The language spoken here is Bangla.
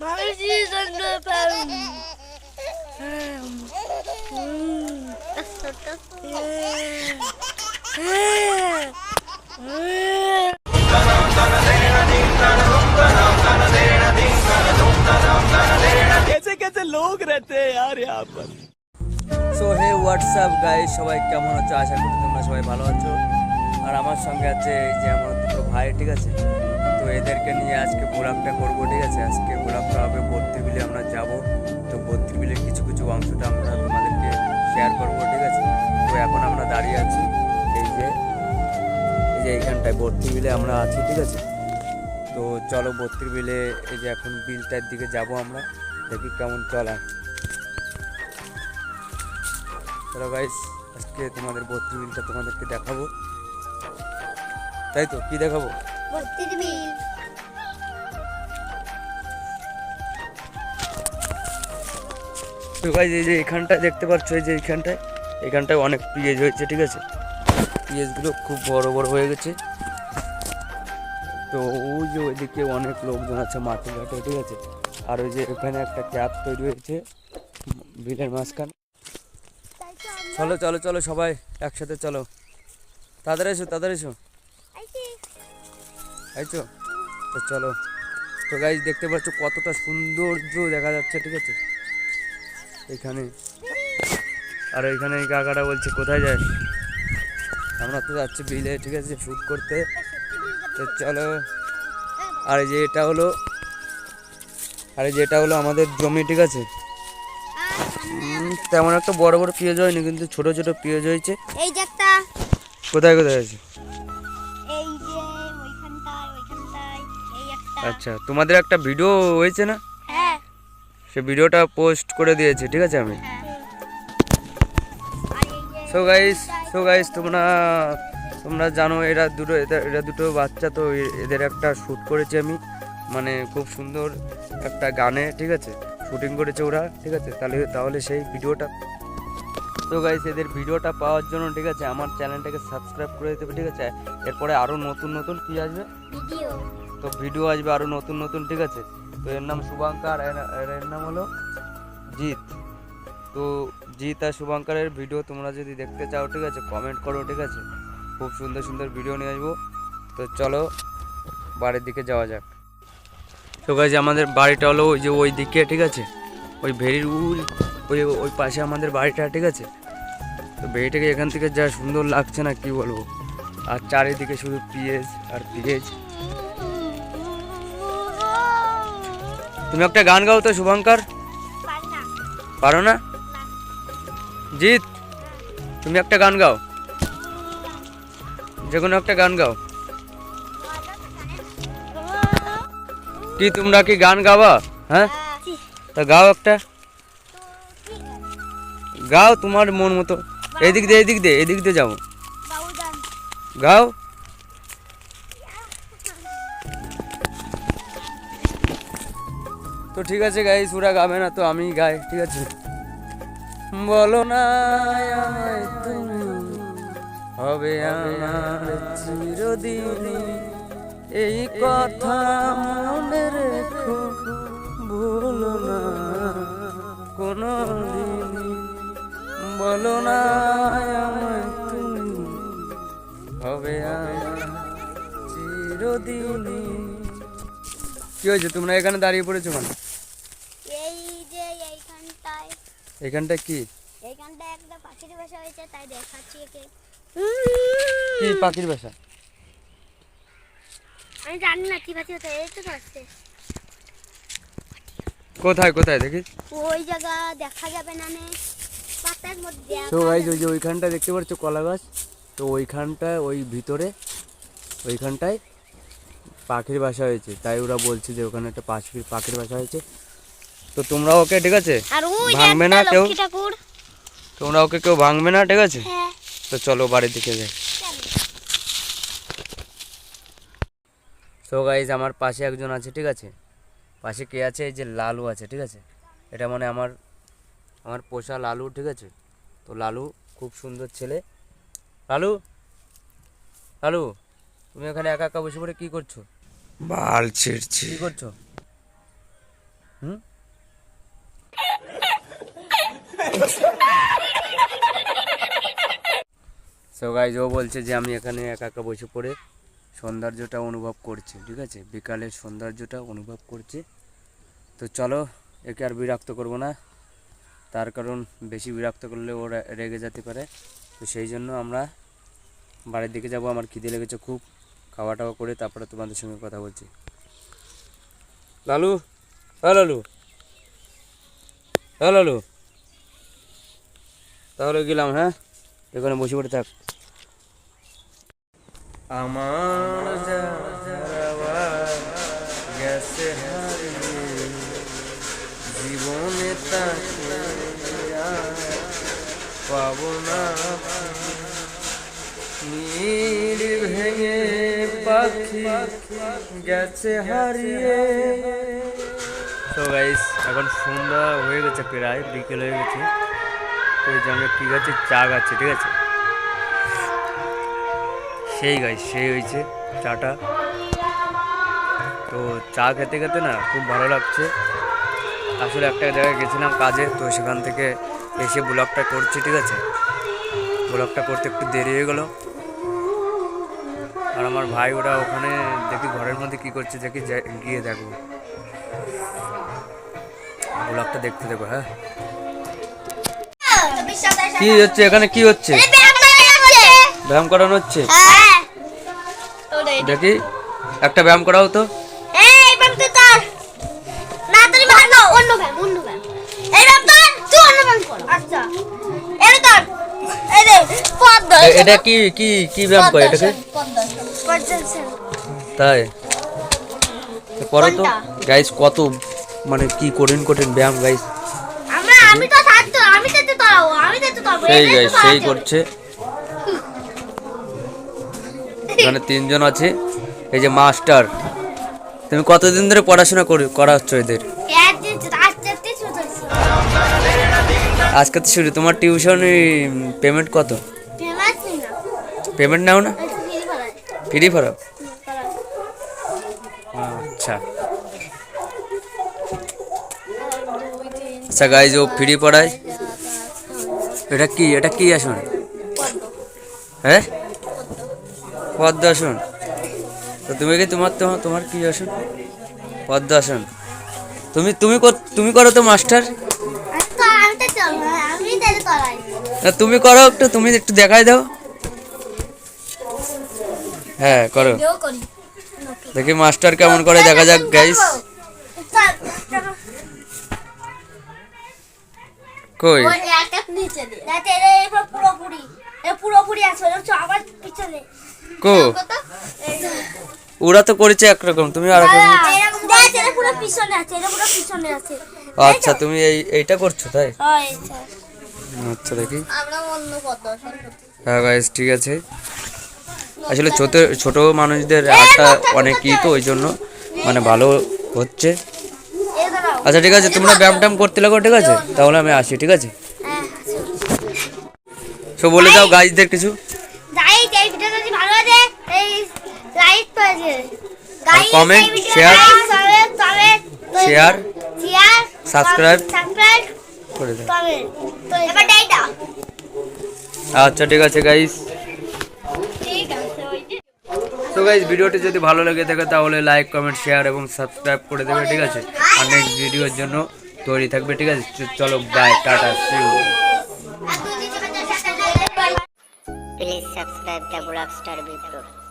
Maurice and the Pam. कैसे कैसे लोग रहते हैं यार यहाँ पर সো হে হোয়াটসঅ্যাপ গাইস সবাই কেমন আছো আশা করি তোমরা সবাই ভালো আছো আর আমার সঙ্গে আছে এই যে আমার দুটো ভাই ঠিক আছে তো এদেরকে নিয়ে আজকে ব্লগটা করব, ঠিক আছে? আজকে ব্লগটা হবে বত্রি বিলে আমরা যাব। তো বত্রি বিলের কিছু কিছু অংশটা আমরা তোমাদেরকে শেয়ার করব, ঠিক আছে? তো এখন আমরা দাঁড়িয়ে আছি এই যে এই যে এইখানটায় বত্রি বিলে আমরা আছি, ঠিক আছে? তো চলো বত্রি বিলে এই যে এখন বিলটার দিকে যাব আমরা। দেখি কেমন চলা। চলো গাইস আজকে তোমাদের বত্রি বিলটা তোমাদেরকে দেখাবো। তাই তো? কি দেখাবো? তো গাইস এই যে এখানটায় দেখতে পাচ্ছ, এই যে এইখানটায়, এখানটায় অনেক পিএজ হয়েছে, ঠিক আছে? পিএজগুলো খুব বড় বড় হয়ে গেছে। তো ওই যে ওইদিকে অনেক লোকজন আছে মাঠে ঘাটে ঠিক আছে? আর ওই যে এখানে একটা ক্যাব তৈরি হয়েছে, বিলের মাঝখানে। চলো চলো চলো সবাই, একসাথে চলো। তাড়াতাড়ি এসো তাড়াতাড়ি এসো। আইছো? তো চলো। তো গাইজ দেখতে পাচ্ছ কতটা সৌন্দর্য দেখা যাচ্ছে, ঠিক আছে? এখানে। আর এখানে এই কাকাটা বলছে কোথায় যাস? আমরা তো যাচ্ছি বিলে ঠিক আছে শ্যুট করতে। তো চলো। আর এই যে এটা হলো আর এই যে এটা হলো আমাদের জমি ঠিক আছে? তেমন একটা বড় বড় পেঁয়াজ হয়নি কিন্তু ছোট ছোট পেঁয়াজ হয়েছে। এই যে একটা। কোথায় কোথায় আছে? এই যে ওইখানটায় ওইখানটায় এই একটা। আচ্ছা তোমাদের একটা ভিডিও হয়েছে না? সে ভিডিওটা পোস্ট করে দিয়েছি ঠিক আছে আমি? সো গাইস সো গাইস তোমরা তোমরা জানো এরা দুটো এরা এরা দুটো বাচ্চা তো এদের একটা শ্যুট করেছি আমি। মানে খুব সুন্দর একটা গানে ঠিক আছে? শুটিং করেছে ওরা ঠিক আছে? তাহলে তাহলে সেই ভিডিওটা। তো গাইস এদের ভিডিওটা পাওয়ার জন্য ঠিক আছে? আমার চ্যানেলটাকে সাবস্ক্রাইব করে দিতে হবে ঠিক আছে? এরপরে আরও নতুন নতুন কী আসবে? তো ভিডিও আসবে আরও নতুন নতুন ঠিক আছে? তো এর নাম শুভঙ্কর এর- এর নাম হলো জিৎ। তো জিৎ আর শুভঙ্করের ভিডিও তোমরা যদি দেখতে চাও, ঠিক আছে কমেন্ট করো, ঠিক আছে? খুব সুন্দর সুন্দর ভিডিও নিয়ে আসব। তো চলো, বাড়ির দিকে যাওয়া যাক। তো গাছ আমাদের বাড়িটা হলো ওই যে ওই দিকে, ঠিক আছে? ওই ভেরির উল, ওই ওই পাশে আমাদের বাড়িটা, ঠিক আছে? তো ভেরিটাকে এখান থেকে যা সুন্দর লাগছে না, কি বলব? আর চারিদিকে শুধু পিএজ আর পিএজ তুমি একটা গান গাও তো শুভঙ্কর। পারো না? জিৎ তুমি একটা গান গাও। যে কোনো একটা গান গাও। কি তোমরা কি গান গাওয়া হ্যাঁ? তা গাও একটা। গাও তোমার মন মতো। এদিক দিয়ে এদিক দিয়ে এদিক দিয়ে যাও। গাও। তো ঠিক আছে গাই সুরা গাবে না তো আমি গাই, ঠিক আছে? বলো না তুমি হবে আমার চিরদিন। এই কথা মনে রেখো, ভুলো না কোনো দিন বলো না তুমি হবে আমার চিরদিনই। কি হয়েছে, তোমরা এখানে দাঁড়িয়ে পড়েছো মানে এই যে এইখানটায় এখানটা কি? এইখানটায় একটা পাখির বাসা হয়েছে তাই দেখাচ্ছি একে। কি পাখির বাসা? আমি জানি না কি পাখি হতে এই তো আসছে কোথায় কোথায় দেখি? ওই জায়গা দেখা যাবে না নে। পাতার মধ্যে তো ভাই ওই যে ওইখানটা দেখতে পাচ্ছ কলা গাছ? তো ওইখানটা ওই ভিতরে ওইখানটায় পাখির বাসা হয়েছে। তাই ওরা বলছে যে ওখানে একটা পাখির পাখির বাসা হয়েছে। তো তোমরা ওকে ঠিক আছে? ভাঙবে না কেউ? তোমরা ওকে কেউ ভাঙবে না ঠিক আছে? তো চলো বাড়ির দিকে যাই। তো গাইজ আমার পাশে একজন আছে ঠিক আছে? পাশে কে আছে? এই যে লালু আছে ঠিক আছে? এটা মানে আমার আমার পোষা লালু ঠিক আছে? তো লালু খুব সুন্দর ছেলে। লালু? লালু তুমি এখানে একা একা বসে পড়ে কী করছ? বাল ছিঁড়ছি। কী করছ? হুম? সো গাইজ ও বলছে যে আমি এখানে একা একা বসে পড়ে সৌন্দর্যটা অনুভব করছি, ঠিক আছে? বিকালের সৌন্দর্যটা অনুভব করছি। তো চলো, একে আর বিরক্ত করব না। তার কারণ বেশি বিরক্ত করলে ও রেগে যেতে পারে। তো সেই জন্য আমরা বাড়ির দিকে যাব। আমার খিদে লেগেছে খুব। খাওয়া টাওয়া করে তারপরে তোমাদের সঙ্গে কথা বলছি। লালু? হ্যাঁ লালু? হ্যাঁ লালু? তাহলে গেলাম হ্যাঁ? এখানে বসে পড়ে থাক। আমার গেছে জীবনে তাকে পাবো না। নীল ভেঙে পাখি গেছে হারিয়ে। তো গাইস এখন সন্ধ্যা হয়ে গেছে প্রায়, বিকেল হয়ে গেছে। এই যে আমরা কী চা গাছে ঠিক আছে? সেই গাছ সেই হয়েছে চাটা। তো চা খেতে খেতে না খুব ভালো লাগছে। আসলে একটা জায়গায় গেছিলাম কাজে, তো সেখান থেকে এসে ব্লগটা করছি, ঠিক আছে? ব্লগটা করতে একটু দেরি হয়ে গেলো। আর আমার ভাই ওরা ওখানে দেখি ঘরের মধ্যে কি করছে, দেখি গিয়ে দেখো। ব্লগটা দেখতে দেবো হ্যাঁ? কি হচ্ছে? এখানে কি হচ্ছে? ব্যায়াম করানো হচ্ছে। হ্যাঁ। দেখি। একটা ব্যায়াম করাও তো। কর কর। আচ্ছা। এটা কি কি কি ব্যায়াম করে এটাকে? তাই? করো তো। গাইস কত মানে কি কঠিন কঠিন ব্যায়াম গাইস আমি তো আমি তো তোরাও আমি তো তোরাও সেই গাইস সেই করছে। এখানে তিনজন আছে এই যে মাস্টার। তুমি কতদিন ধরে পড়াশোনা করে করাচ্ছ এদের? আজকে তো শুরু তোমার টিউশন পেমেন্ট কত? পেমেন্ট নাও না? ফিরে ফেলাই ফ্রি ফরো আচ্ছা। আচ্ছা গাইজ ও ফ্রি পড়ায়। এটা কি? এটা কি আসুন? হ্যাঁ? পদ্ম আসুন। তো তুমি কি তোমার তোমার তোমার কি আসুন? পদ্ম আসুন। তুমি তুমি তুমি করো তো মাস্টার। তুমি করো একটু, তুমি একটু দেখাই দাও। হ্যাঁ করো। দেখি মাস্টার কেমন করে দেখা যাক গাইস কই? নিচে দে যাতে এর এবার পুরোপুরি এ পুরোপুরি আছে ওটা আবার পিছনে। কো? ওরা তো করেছে একরকম তুমি আর। এরকম দেখ এটা পুরো পিছনে আছে এটা পুরো পিছনে আছে। আচ্ছা তুমি এই এইটা করছ তাই? আচ্ছা দেখি। হ্যাঁ গাইস ঠিক আছে। আসলে ছোট ছোট মানুষদের একটা অনেক ই তো ওই জন্য মানে ভালো হচ্ছে। আচ্ছা ঠিক আছে তোমরা ব্যায়াম ট্যাম করতে লাগো ঠিক আছে? তাহলে আমি আসি ঠিক আছে? সো বলে দাও গাইজদের কিছু। যাই এই ভিডিওটা যদি ভালো লাগে এই লাইক করে দিও। like করে তবে শেয়ার শেয়ার Subscribe. সাবস্ক্রাইব করে দাও। তবে এবার ডাইটা আচ্ছা ঠিক আছে যে। তো গাইজ ভিডিওটি যদি ভালো লেগে থাকে তাহলে লাইক কমেন্ট শেয়ার এবং সাবস্ক্রাইব করে দেবে ঠিক আছে? আর নেক্সট ভিডিওর জন্য তৈরি থাকবে ঠিক আছে? চলো বাই টাটা সি ইউ আর তুই নিচে বসে Please subscribe the Black Star Bipro.